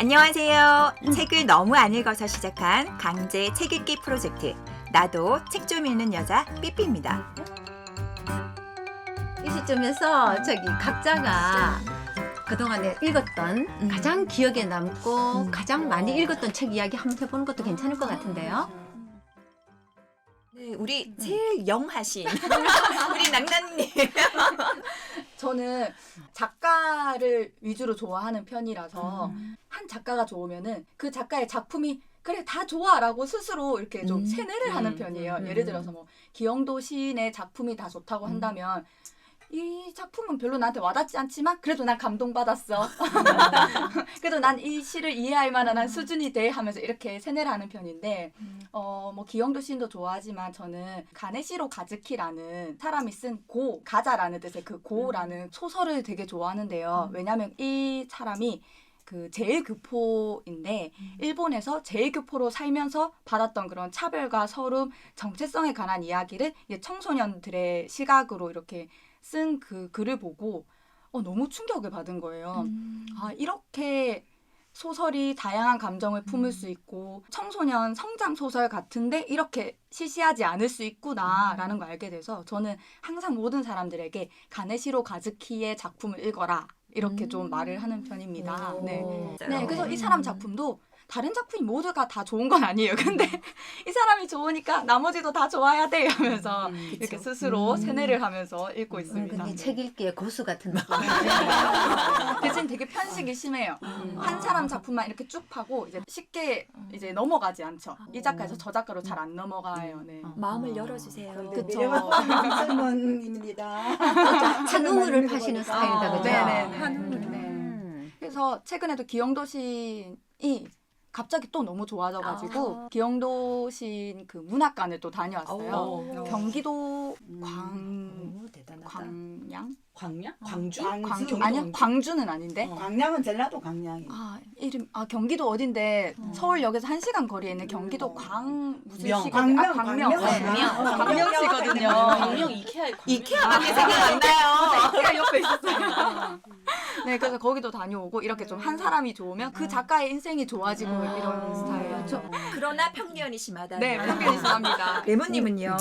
안녕하세요. 책을 너무 안 읽어서 시작한 강제 책 읽기 프로젝트. 나도 책 좀 읽는 여자 삐삐입니다. 이 시점에서 저기 각자가 그동안에 읽었던 음. 가장 기억에 남고 음. 가장 많이 읽었던 책 이야기 한번 해보는 것도 괜찮을 것 같은데요. 네, 우리 제일 영하신 우리 낭낭님. 저는 작가를 위주로 좋아하는 편이라서 음. 한 작가가 좋으면은 그 작가의 작품이 그래 다 좋아라고 스스로 이렇게 좀 음. 세뇌를 하는 음. 편이에요. 음. 예를 들어서 뭐 기영도 시인의 작품이 다 좋다고 음. 한다면 이 작품은 별로 나한테 와닿지 않지만 그래도 난 감동받았어. 그래도 난 이 시를 이해할 만한 한 수준이 돼 하면서 이렇게 세뇌를 하는 편인데 어, 뭐 기영도 시인도 좋아하지만 저는 가네시로 가즈키라는 사람이 쓴 고, 가자라는 뜻의 그 고라는 소설을 되게 좋아하는데요. 왜냐하면 이 사람이 그 제일교포인데 일본에서 제일교포로 살면서 받았던 그런 차별과 서름, 정체성에 관한 이야기를 이제 청소년들의 시각으로 이렇게 쓴 그 글을 보고 어, 너무 충격을 받은 거예요. 아, 이렇게 소설이 다양한 감정을 품을 수 있고 청소년 성장 소설 같은데 이렇게 시시하지 않을 수 있구나라는 걸 알게 돼서 저는 항상 모든 사람들에게 가네시로 가즈키의 작품을 읽어라 이렇게 좀 말을 하는 편입니다. 네. 네, 그래서 이 사람 작품도 다른 작품이 모두가 다 좋은 건 아니에요. 근데 이 사람이 좋으니까 나머지도 다 좋아야 돼 하면서 이렇게 스스로 세뇌를 하면서 읽고 있습니다. 음, 근데 책 읽기의 고수 같은 느낌. 대신 되게 편식이 심해요. 한 사람 작품만 이렇게 쭉 파고 이제 쉽게 이제 넘어가지 않죠. 이 작가에서 저 작가로 잘 안 넘어가요. 네. 마음을 열어주세요. 그쵸. 젊은입니다. 한우물을 파시는 스타일이다, 그죠? 네네네. 한우물. 네. 음. 그래서 최근에도 기영도 시인이 갑자기 또 너무 좋아져가지고 아. 기영도 시인 그 문학관을 또 다녀왔어요. 오. 경기도 음. 광 오, 대단하다. 광양? 광양? 광주? 광주? 경기도 아니요 광주? 광주는 아닌데. 어. 광양은 전라도 광양이. 아 이름 아 경기도 어딘데 서울역에서 한 시간 거리에 있는 경기도 어. 광 무슨 명. 시거든? 광명, 아, 광명 광명. 네. 광명. 어, 어, 광명시거든요. 광명 이케아 이케아 밖에 생각 안 나요. 제가 옆에 있었어요. 네, 그래서 거기도 다녀오고 이렇게 좀 한 사람이 좋으면 그 작가의 인생이 좋아지고 이런 스타일. 저- 그러나 평면이 심하다. 네, 편견이 심합니다. 레몬님은요?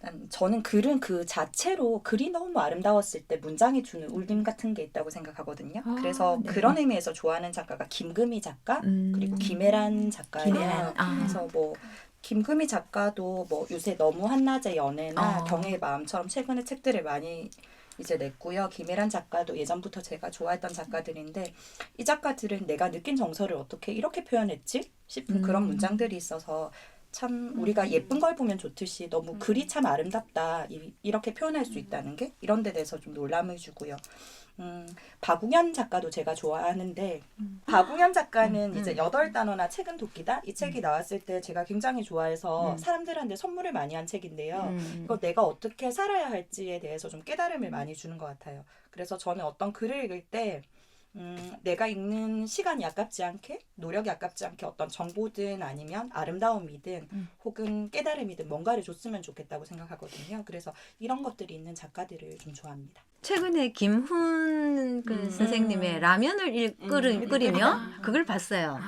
일단 저는 글은 그 자체로 글이 너무 아름다웠을 때 문장이 주는 울림 같은 게 있다고 생각하거든요. 아, 그래서 네. 그런 의미에서 좋아하는 작가가 김금희 작가 그리고 김혜란 작가예요. 아. 그래서 뭐 김금희 작가도 뭐 요새 너무 한낮의 연애나 어. 경애의 마음처럼 최근에 책들을 많이 이제 냈고요. 김혜란 작가도 예전부터 제가 좋아했던 작가들인데 이 작가들은 내가 느낀 정서를 어떻게 이렇게 표현했지 싶은 음. 그런 문장들이 있어서 참 우리가 예쁜 걸 보면 좋듯이 너무 글이 참 아름답다 이, 이렇게 표현할 수 있다는 게 이런 데 대해서 좀 놀람을 주고요. 음, 박웅현 작가도 제가 좋아하는데 박웅현 작가는 음, 이제 여덟 단어나 책은 도끼다 이 책이 나왔을 때 제가 굉장히 좋아해서 음. 사람들한테 선물을 많이 한 책인데요. 음. 이거 내가 어떻게 살아야 할지에 대해서 좀 깨달음을 많이 주는 것 같아요. 그래서 저는 어떤 글을 읽을 때 음, 내가 읽는 시간이 아깝지 않게 노력이 아깝지 않게 어떤 정보든 아니면 아름다움이든 음. 혹은 깨달음이든 뭔가를 줬으면 좋겠다고 생각하거든요. 그래서 이런 것들이 있는 작가들을 좀 좋아합니다. 최근에 김훈 그 음. 선생님의 라면을 읽, 끓이, 음. 끓이며 그걸 봤어요.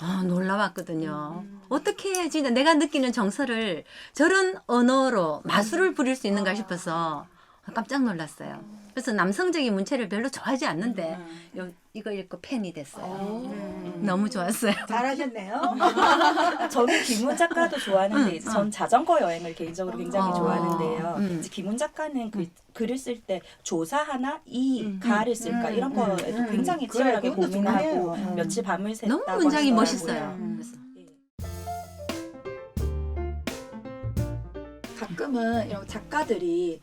아, 놀라웠거든요. 어떻게 진짜 내가 느끼는 정서를 저런 언어로 마술을 부릴 수 있는가 싶어서 깜짝 놀랐어요. 그래서 남성적인 문체를 별로 좋아하지 않는데 요, 이거 읽고 팬이 됐어요. 음, 너무 좋았어요. 잘하셨네요. 저는 김훈 작가도 좋아하는데 응, 이제 응. 전 자전거 여행을 개인적으로 굉장히 어. 좋아하는데요. 음. 이제 김훈 작가는 그 글을 쓸 때 조사하나 이 음, 가를 쓸까 음, 이런 음, 거에도 음. 굉장히 그래, 치열하게 그것도 고민하고 중요해요. 음. 며칠 밤을 샜다고 너무 문장이. 멋있어요. 음. 그래서 예. 가끔은 이런 작가들이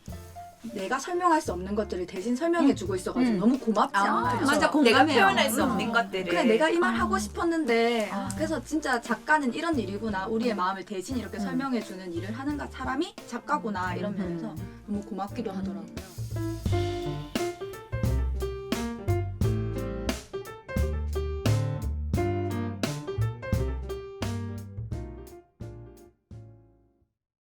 내가 설명할 수 없는 것들을 대신 설명해 주고 있어가지고 음. 너무 고맙지 않아요? 맞아, 내가 공감해요. 표현할 수 음. 없는 것들을. 그래 내가 이 말 하고 싶었는데 아. 그래서 진짜 작가는 이런 일이구나 우리의 마음을 대신 이렇게 음. 설명해 주는 일을 하는 가 사람이 작가구나 이런 음. 면에서 너무 고맙기도 하더라고요.